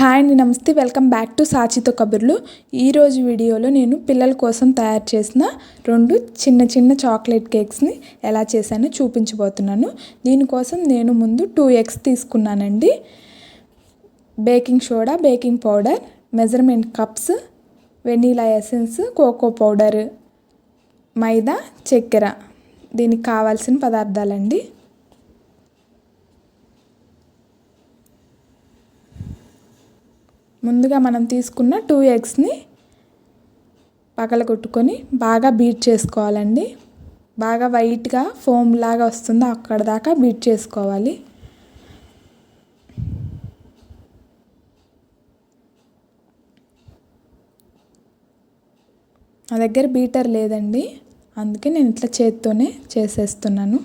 Hi అండి నమస్తే. Welcome back to సాచితో కబుర్లు. ఈరోజు వీడియోలో నేను పిల్లల కోసం తయారు చేసిన రెండు చిన్న చిన్న చాక్లెట్ కేక్స్ని ఎలా చేశానో చూపించబోతున్నాను. దీనికోసం నేను ముందు టూ ఎగ్స్ తీసుకున్నానండి. Baking soda baking powder measurement cups vanilla essence cocoa powder maida చక్కెర. దీనికి కావాల్సిన పదార్థాలండి. ముందుగా మనం తీసుకున్న టూ ఎగ్స్ని పగలగొట్టుకొని బాగా బీట్ చేసుకోవాలండి. బాగా వైట్గా ఫోమ్ లాగా వస్తుందో అక్కడ దాకా బీట్ చేసుకోవాలి. నా దగ్గర బీటర్ లేదండి. అందుకే నేను ఇట్లా చేత్తోనే చేసేస్తున్నాను.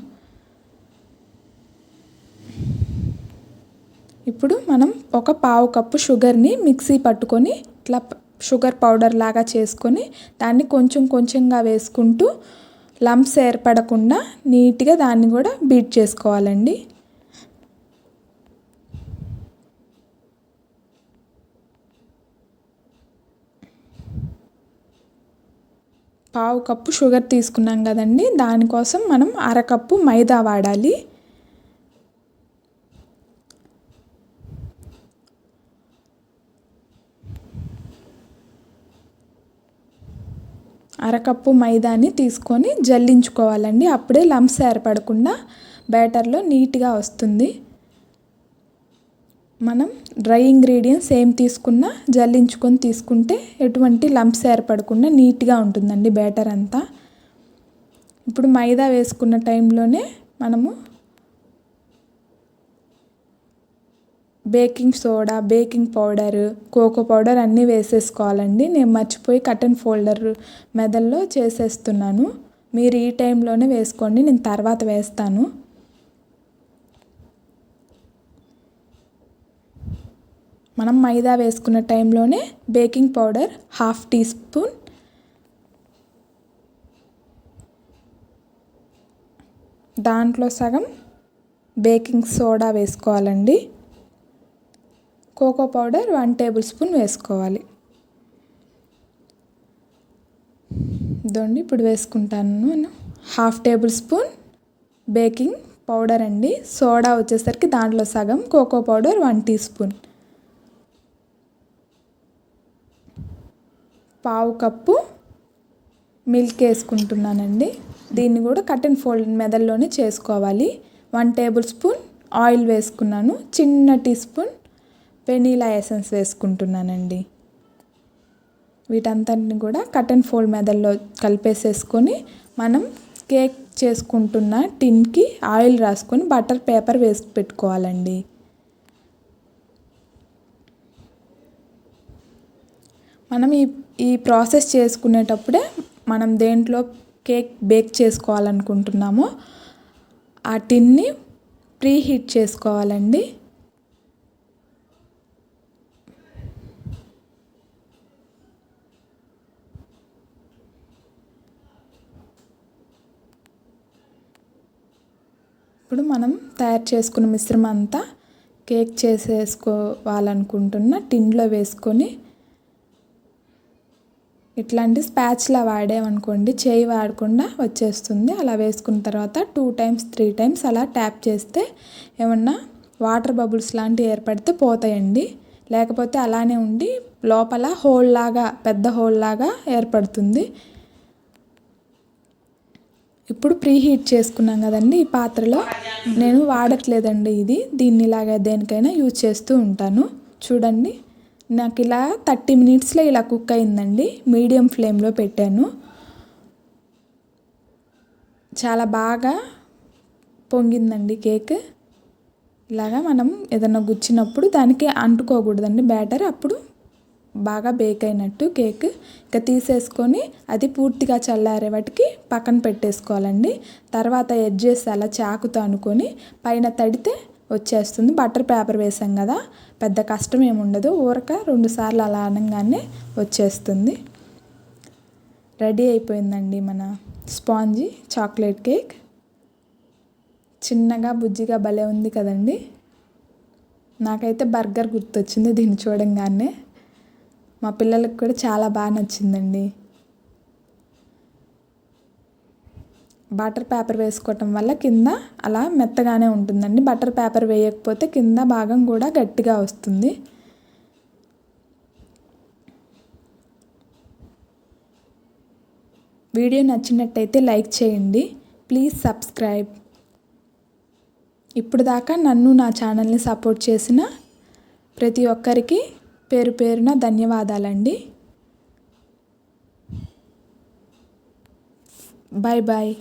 ఇప్పుడు మనం ఒక పావు కప్పు షుగర్ని మిక్సీ పట్టుకొని ఇట్లా షుగర్ పౌడర్ లాగా చేసుకొని దాన్ని కొంచెం కొంచెంగా వేసుకుంటూ లంప్స్ ఏర్పడకుండా నీట్గా దాన్ని కూడా బీట్ చేసుకోవాలండి. పావు కప్పు షుగర్ తీసుకున్నాం కదండి దానికోసం మనం అరకప్పు మైదా వాడాలి. అరకప్పు మైదాని తీసుకొని జల్లించుకోవాలండి. అప్పుడే లంప్స్ ఏర్పడకుండా బ్యాటర్లో నీట్గా వస్తుంది. మనం డ్రై ఇంగ్రీడియంట్స్ ఏం తీసుకున్నా జల్లించుకొని తీసుకుంటే ఎటువంటి లంప్స్ ఏర్పడకుండా నీట్గా ఉంటుందండి బ్యాటర్ అంతా. ఇప్పుడు మైదా వేసుకున్న టైంలోనే మనము baking soda baking powder cocoa powder అన్నీ వేసేసుకోవాలండి. నేను మర్చిపోయి కటన్ ఫోల్డర్ మెదల్లో చేసేస్తున్నాను. మీరు ఈ టైంలోనే వేసుకోండి నేను తర్వాత వేస్తాను. మనం మైదా వేసుకున్న టైంలోనే baking powder half teaspoon. దాంట్లో సగం బేకింగ్ సోడా వేసుకోవాలండి. Cocoa powder one tablespoon వేసుకోవాలి. దొండి ఇప్పుడు వేసుకుంటాను నేను. Half tablespoon baking powder అండి. సోడా వచ్చేసరికి దాంట్లో సగం cocoa powder one teaspoon పావు కప్పు మిల్క్ వేసుకుంటున్నానండి. దీన్ని కూడా కట్ అండ్ ఫోల్డ్ మెదల్లోనే చేసుకోవాలి. వన్ టేబుల్ స్పూన్ ఆయిల్ వేసుకున్నాను. చిన్న టీ స్పూన్ వెనీలా ఎసెన్స్ వేసుకుంటున్నానండి. వీటంతటిని కూడా కటన్ ఫోల్డ్ మెదల్లో కలిపేసేసుకొని మనం కేక్ చేసుకుంటున్న టిన్కి ఆయిల్ రాసుకొని బటర్ పేపర్ వేసి పెట్టుకోవాలండి. మనం ఈ ఈ ప్రాసెస్ చేసుకునేటప్పుడే మనం దేంట్లో కేక్ బేక్ చేసుకోవాలనుకుంటున్నామో ఆ టిన్ని ప్రీ హీట్ చేసుకోవాలండి. ఇప్పుడు మనం తయారు చేసుకున్న మిశ్రమం అంతా కేక్ చేసేసుకోవాలనుకుంటున్న టిన్లో వేసుకొని ఇట్లాంటి స్పాచ్లా వాడామనుకోండి చేయి వాడకుండా వచ్చేస్తుంది. అలా వేసుకున్న తర్వాత టూ టైమ్స్ త్రీ టైమ్స్ అలా ట్యాప్ చేస్తే ఏమన్నా వాటర్ బబుల్స్ లాంటివి ఏర్పడితే పోతాయండి. లేకపోతే అలానే ఉండి లోపల హోల్ లాగా పెద్ద హోల్ లాగా ఏర్పడుతుంది. ఇప్పుడు ప్రీ హీట్ చేసుకున్నాం కదండి ఈ పాత్రలో. నేను వాడట్లేదండి ఇది. దీన్ని ఇలాగా దేనికైనా యూజ్ చేస్తూ ఉంటాను. చూడండి. నాకు ఇలా థర్టీ మినిట్స్లో ఇలా కుక్ అయిందండి. మీడియం ఫ్లేమ్లో పెట్టాను. చాలా బాగా పొంగిందండి కేక్. ఇలాగా మనం ఏదైనా గుచ్చినప్పుడు దానికి అంటుకోకూడదండి బ్యాటర్. అప్పుడు బాగా బేక్ అయినట్టు కేక్ ఇక తీసేసుకొని అది పూర్తిగా చల్లారే వాటికి పక్కన పెట్టేసుకోవాలండి. తర్వాత ఎడ్జెస్ అలా చాకుతో అనుకొని పైన తడితే వచ్చేస్తుంది. బటర్ పేపర్ వేసాం కదా పెద్ద కష్టం ఏమి ఉండదు. ఊరక రెండుసార్లు అలా అనగానే వచ్చేస్తుంది. రెడీ అయిపోయిందండి మన స్పాంజీ చాక్లెట్ కేక్. చిన్నగా బుజ్జిగా భలే ఉంది కదండి. నాకైతే బర్గర్ గుర్తొచ్చింది దీన్ని చూడంగానే. మా పిల్లలకు కూడా చాలా బాగా నచ్చిందండి. బటర్ పేపర్ వేసుకోవటం వల్ల కింద అలా మెత్తగానే ఉంటుందండి. బటర్ పేపర్ వేయకపోతే కింద భాగం కూడా గట్టిగా వస్తుంది. వీడియో నచ్చినట్టయితే లైక్ చేయండి. Please subscribe. ఇప్పుడు దాకా నన్ను నా ఛానల్ని సపోర్ట్ చేసిన ప్రతి ఒక్కరికి పేరు పేరున ధన్యవాదాలండి. Bye bye